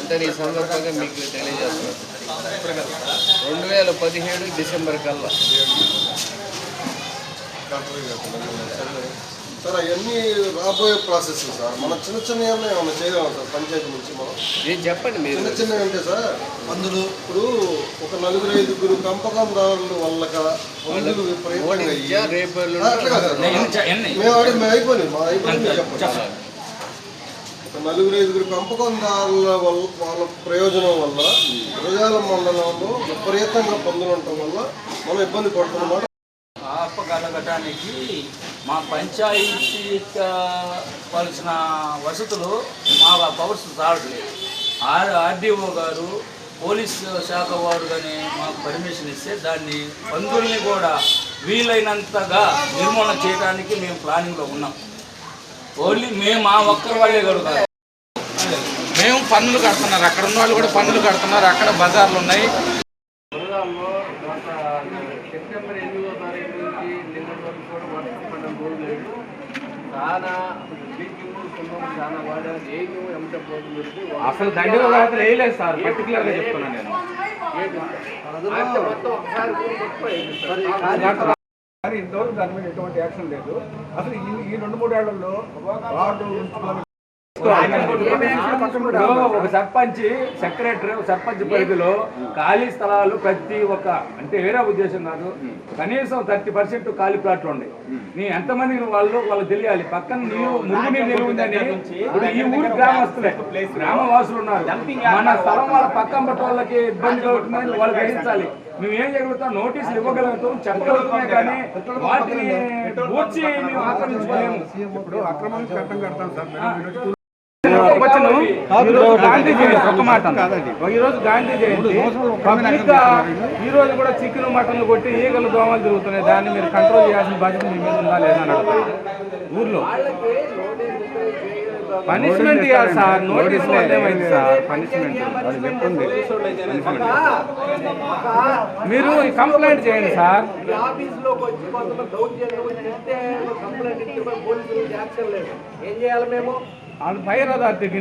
అంటే ఈ సందర్భంగా మీకు తెలియజేస్తున్నాను రెండు వేల పదిహేడు డిసెంబర్ కల్లా. సార్ అవన్నీ రాబోయే ప్రాసెస్ సార్. మన చిన్న చిన్న ఏమైనా సార్ పంచాయతీ నుంచి మనం? ఏం చెప్పండి మీరు. చిన్న చిన్నవి అంటే సార్ మందులు ఇప్పుడు ఒక నలుగురు ఐదుగురు విపరీతంగా ఆ. మేము ఆడి మేము అయిపోయినాయి మా అయిపోయింది చెప్పండి ఒక నలుగురు ఐదుగురు పెంపకందారుల వల్ల వాళ్ళ ప్రయోజనం వల్ల గురజాల మండలంలో విపరీతంగా పందులు ఉండటం వల్ల మనం ఇబ్బంది పడుతున్నమాట ఆపగలగటానికి మా పంచాయతీ కావాల్సిన వసతులు మా పవర్స్ చాలట్లేదు ఆర్ ఆర్డీఓ గారు పోలీస్ శాఖ వారు కానీ మాకు పర్మిషన్ ఇస్తే దాన్ని పందుల్ని కూడా వీలైనంతగా నిర్మూలన చేయడానికి మేము ప్లానింగ్లో ఉన్నాం. ఓన్లీ మేము మా ఒక్కరి వాళ్ళే కడుగుతారు మేము పన్నులు కడుతున్నారు. అక్కడ ఉన్న వాళ్ళు కూడా పన్నులు కడుతున్నారు. అక్కడ బజార్లు ఉన్నాయి. సెప్టెంబర్ ఎనిమిదో తారీఖు నుంచి నిన్నటి వరకు కూడా వర్షం పడడం రోజు లేదు చాలా బ్లీచింగ్ సున్నం చాలా వాడారు. ఏమి ఎమట పోతుంది అసలు దండిగా రాత్రి వేయలేదు సార్ పర్టికులర్గా చెప్తున్నాను నేను. మొత్తం ఒకసారి. కానీ ఇంతవరకు దాని మీద ఎటువంటి యాక్షన్ లేదు. అసలు ఈ ఈ రెండు మూడు ఏళ్ళలో వార్డు ఒక సర్పంచ్ సెక్రటరీ సర్పంచ్ పరిధిలో ఖాళీ స్థలాలు ప్రతి ఒక్క అంటే వేరే ఉద్దేశం కాదు. కనీసం థర్టీ పర్సెంట్ ఖాళీ ప్లాట్లు ఉన్నాయి నీ ఎంతమంది వాళ్ళు వాళ్ళు తెలియాలి. పక్కన నీళ్ళు మురుగు నీళ్ళు నిలువ ఉందని ఇప్పుడు ఈ ఊరి గ్రామస్తులే గ్రామవాసులు ఉన్నారు. మన స్థలం వాళ్ళ పక్కన పట్ల వాళ్ళకి ఇబ్బంది కలుగుతుందని వాళ్ళు గ్రహించాలి. మేము ఏం జరుగుతాం నోటీసులు ఇవ్వగలుగుతాం. చెప్పగలుగుతామే కానీ వాటిని మేము ఆక్రమించుకోలేము ఇప్పుడు అక్రమానికి చట్టం కడతాం సార్. వచ్చను ఈ రోజు గాంధీ జయంతి. ఒక మాట అన్న. ఈ రోజు గాంధీ జయంతి. ఈ రోజు కూడా చికెన్ మటన్లు కొట్టి ఈగలు దోమలు తిరుగుతున్నాయి. దాన్ని మీరు కంట్రోల్ చేయాల్సిన బాధ్యత మీ మీద ఉందా లేదా అని. ఊర్లో. పనిష్మెంట్ ఇవ్వాలి సార్. నోటీస్ ఏమైంది సార్? పనిష్మెంట్ మీరు కంప్లైంట్ చేయండి సార్. ఈ ఆఫీసులోకి వచ్చి కొంతమంది దౌర్జన్యం చేస్తే కంప్లైంట్ ఇస్తే పోలీసులు యాక్షన్ లేదు. ఏం చేయాలి మేము? அது ஃபயர் அதார்ட்டுக்கு